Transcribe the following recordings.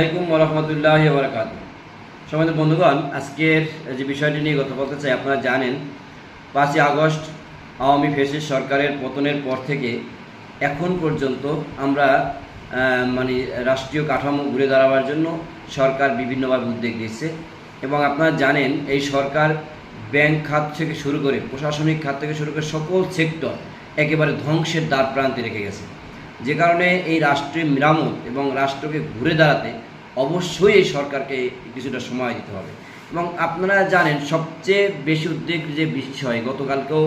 আসসালামাইকুম রহমতুল্লাহ বরকাত সমাজের বন্ধুগণ, আজকের যে বিষয়টি নিয়ে কথা বলতে চাই, আপনারা জানেন, পাঁচই আগস্ট আওয়ামী ফেসিস সরকারের পতনের পর থেকে এখন পর্যন্ত আমরা মানে রাষ্ট্রীয় কাঠামো ঘুরে দাঁড়াবার জন্য সরকার বিভিন্নভাবে উদ্যোগ দিচ্ছে এবং আপনারা জানেন, এই সরকার ব্যাংক খাত থেকে শুরু করে প্রশাসনিক খাত থেকে শুরু করে সকল সেক্টর একেবারে ধ্বংসের দ্বার প্রান্তে রেখে গেছে। যে কারণে এই রাষ্ট্রের মেরামত এবং রাষ্ট্রকে ঘুরে দাঁড়াতে অবশ্যই এই সরকারকে কিছুটা সময় দিতে হবে। এবং আপনারা জানেন, সবচেয়ে বেশি উদ্বেগ যে বিষয়, গতকালকেও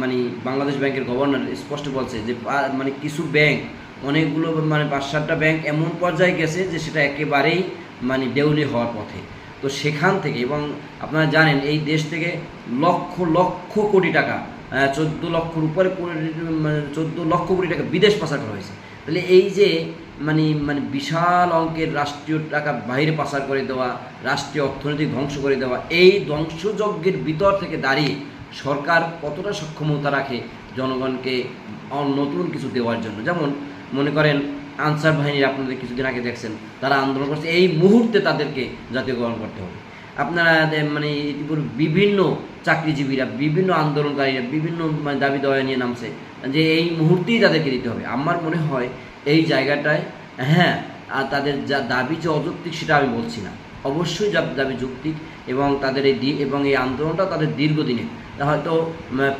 মানে বাংলাদেশ ব্যাংকের গভর্নর স্পষ্ট বলছে যে মানে কিছু ব্যাংক, অনেকগুলো মানে পাঁচ সাতটা ব্যাংক এমন পর্যায়ে গেছে যে সেটা একেবারেই মানে দেউলি হওয়ার পথে। তো সেখান থেকে, এবং আপনারা জানেন, এই দেশ থেকে লক্ষ লক্ষ কোটি টাকা চোদ্দ লক্ষর উপরে চোদ্দ লক্ষ কোটি টাকা বিদেশ পাচার করা হয়েছে। তাহলে এই যে মানে মানে বিশাল অঙ্কের রাষ্ট্রীয় টাকা বাইরে পাচার করে দেওয়া, রাষ্ট্রীয় অর্থনৈতিক ধ্বংস করে দেওয়া, এই ধ্বংসযজ্ঞের ভিতর থেকে দাঁড়িয়ে সরকার কতটা সক্ষমতা রাখে জনগণকে নতুন কিছু দেওয়ার জন্য? যেমন মনে করেন, আনসার বাহিনীর আপনাদের কিছুদিন আগে দেখছেন, তারা আন্দোলন করছে, এই মুহূর্তে তাদেরকে জাতীয়করণ করতে হবে। আপনারা মানে ইতিপূর্বে বিভিন্ন চাকরিজীবীরা, বিভিন্ন আন্দোলনকারীরা, বিভিন্ন মানে দাবি দেওয়া নিয়ে নামছে, যে এই মুহূর্তেই তাদেরকে দিতে হবে। আমার মনে হয় এই জায়গাটায় হ্যাঁ আর তাদের যা দাবি যে অযৌক্তিক সেটা আমি বলছি না। অবশ্যই যা দাবি যৌক্তিক এবং তাদের এই এবং এই আন্দোলনটা তাদের দীর্ঘদিনে হয়তো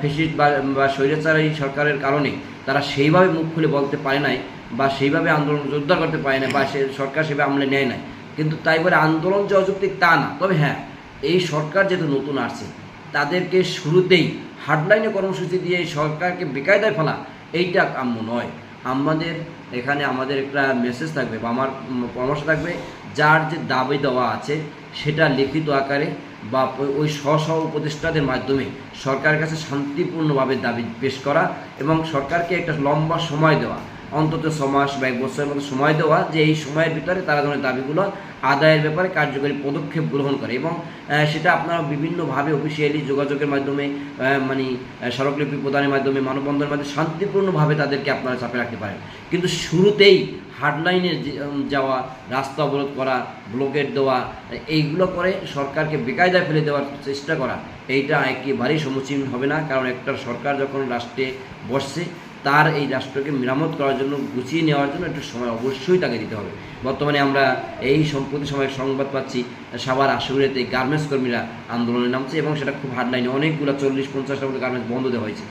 ফেসিস্ট বা স্বৈরাচার সরকারের কারণে তারা সেইভাবে মুখ খুলে বলতে পারে নাই বা সেইভাবে আন্দোলন জোরদার করতে পারে না বা সে সরকার সেভাবে আমলে নেয় নাই। কিন্তু তাই বলে আন্দোলন যে অযৌক্তিক তা না। তবে হ্যাঁ এই সরকার যেহেতু নতুন আসছে, তাদেরকে শুরুতেই হার্ডলাইনে কর্মসূচি দিয়ে এই সরকারকে বেকায়দায় ফেলা, এইটা কাম্য নয়। আমাদের এখানে আমাদের একটা মেসেজ থাকবে বা আমার পরামর্শ থাকবে, যার যে দাবি দেওয়া আছে, সেটা লিখিত আকারে বা ওই- স্ব স্ব উপদেষ্টাদের মাধ্যমে সরকারের কাছে শান্তিপূর্ণভাবে দাবি পেশ করা এবং সরকারকে একটা লম্বা সময় দেওয়া। অন্তত ছ মাস বা এক বছরের মতো সময় দেওয়া যে এই সময়ের ভিতরে তারা যেন দাবিগুলো আদায়ের ব্যাপারে কার্যকরী পদক্ষেপ গ্রহণ করে এবং সেটা আপনারা বিভিন্নভাবে অফিসিয়ালি যোগাযোগের মাধ্যমে মানে আহ, স্মারকলিপি প্রদানের মাধ্যমে মানববন্ধনের মাধ্যমে শান্তিপূর্ণভাবে তাদেরকে আপনারা চাপে রাখতে পারেন। কিন্তু শুরুতেই হার্ডলাইনে যাওয়া রাস্তা অবরোধ করা ব্লকেট দেওয়া এইগুলো করে সরকারকে বেকায়দায় ফেলে দেওয়ার চেষ্টা করা এইটা একেবারেই সমুচীন হবে না। কারণ একটা সরকার যখন রাষ্ট্রে বসছে তার এই রাষ্ট্রকে মেরামত করার জন্য, গুছিয়ে নেওয়ার জন্য একটু সময় অবশ্যই তাকে দিতে হবে। বর্তমানে আমরা এই সম্প্রতি সময়ের সংবাদ পাচ্ছি সাবার আশুরেতে গার্মেন্টস কর্মীরা আন্দোলনে নামছে এবং সেটা খুব হার্ডলাইনে অনেকগুলো চল্লিশ পঞ্চাশটা মতো গার্মেন্টস বন্ধ দেওয়া হয়েছে।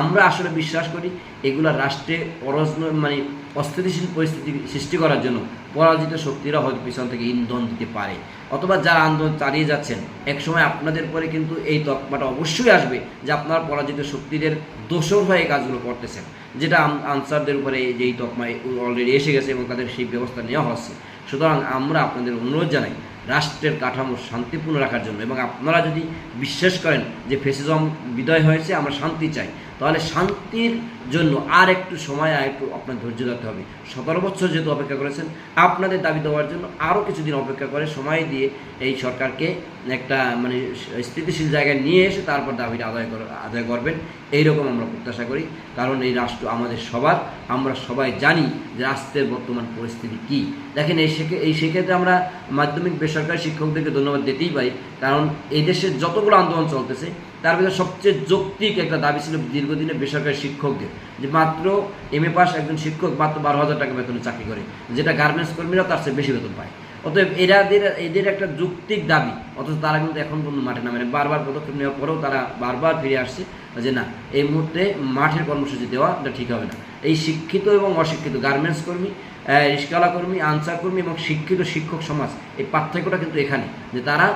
আমরা আসলে বিশ্বাস করি, এগুলো রাষ্ট্রে পরস্ন মানে অস্থিতিশীল পরিস্থিতি সৃষ্টি করার জন্য পরাজিত শক্তিরা হয়তো পিছন থেকে ইন্ধন দিতে পারে। অথবা যারা আন্দোলন চালিয়ে যাচ্ছেন, একসময় আপনাদের পরে কিন্তু এই তকমাটা অবশ্যই আসবে যে আপনার পরাজিত শক্তিদের দোষর হয়ে কাজগুলো করতেছেন, যেটা আনসারদের উপরে এই যে এই তকমায় অলরেডি এসে গেছে এবং তাদের সেই ব্যবস্থা নেওয়া হচ্ছে। সুতরাং আমরা আপনাদের অনুরোধ জানাই রাষ্ট্রের কাঠামো শান্তিপূর্ণ রাখার জন্য এবং আপনারা যদি বিশ্বাস করেন যে ফেসিজম বিদায় হয়েছে, আমরা শান্তি চাই। তাহলে শান্তির জন্য আর একটু সময়, আর একটু আপনার ধৈর্য ধরতে হবে। সতেরো বছর যেহেতু অপেক্ষা করেছেন, আপনাদের দাবি দেওয়ার জন্য আরও কিছুদিন অপেক্ষা করে সময় দিয়ে এই সরকারকে একটা মানে স্থিতিশীল জায়গায় নিয়ে এসে তারপর দাবিটা আদায় আদায় করবেন। এইরকম আমরা প্রত্যাশা করি। কারণ এই রাষ্ট্র আমাদের সবার। আমরা সবাই জানি যে রাষ্ট্রের বর্তমান পরিস্থিতি কী। দেখেন এই এই সেক্ষেত্রে আমরা মাধ্যমিক বেসরকারি শিক্ষকদেরকে ধন্যবাদ দিতেই পারি। কারণ এই দেশের যতগুলো আন্দোলন চলতেছে, তার ভিতরে সবচেয়ে যৌক্তিক একটা দাবি ছিল দীর্ঘদিনের বেসরকারি শিক্ষকদের। যে মাত্র এম এ পাস একজন শিক্ষক মাত্র বারো হাজার টাকা বেতনে চাকরি করে। যেটা গার্মেন্টস কর্মীরা তার চেয়ে বেশি বেতন পায়। অতএব এরা এদের একটা যুক্তিক দাবি অথচ তারা কিন্তু এখন পর্যন্ত মাঠে নামে। বারবার পদক্ষেপ নেওয়ার পরেও তারা বারবার ফিরে আসছে যে না, এই মুহূর্তে মাঠের কর্মসূচি দেওয়াটা ঠিক হবে না এই শিক্ষিত এবং অশিক্ষিত গার্মেন্টস কর্মী আহ, রিস্কাওয়ালা কর্মী আনসার কর্মী এবং শিক্ষিত শিক্ষক সমাজ এই পার্থক্যটা কিন্তু এখানে যে তারা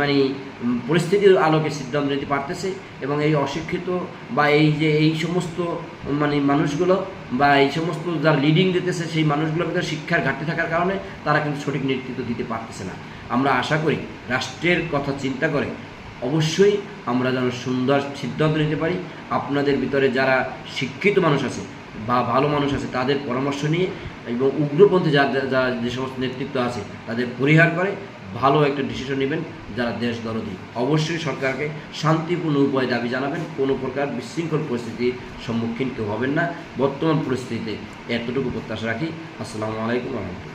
মানে পরিস্থিতির আলোকে সিদ্ধান্ত নিতে পারতেছে এবং এই অশিক্ষিত বা এই যে এই সমস্ত মানে মানুষগুলো বা এই সমস্ত যারা লিডিং দিতেছে সেই মানুষগুলোর ভিতরে শিক্ষার ঘাটতি থাকার কারণে তারা কিন্তু সঠিক নেতৃত্ব দিতে পারতেছে না। আমরা আশা করি রাষ্ট্রের কথা চিন্তা করে অবশ্যই আমরা যেন সুন্দর সিদ্ধান্ত নিতে পারি। আপনাদের ভিতরে যারা শিক্ষিত মানুষ আছে বা ভালো মানুষ আছে, তাদের পরামর্শ নিয়ে এবং উগ্রপন্থী যার যারা যে সমস্ত নেতৃত্ব আছে, তাদের পরিহার করে ভালো একটা ডিসিশন নেবেন যারা দেশ দরদি। অবশ্যই সরকারকে শান্তিপূর্ণ উপায় দাবি জানাবেন, কোনো প্রকার বিশৃঙ্খল পরিস্থিতির সম্মুখীন কেউ হবেন না। বর্তমান পরিস্থিতিতে এতটুকু প্রত্যাশা রাখি। আসসালামু আলাইকুম রহমতুল্লাহ।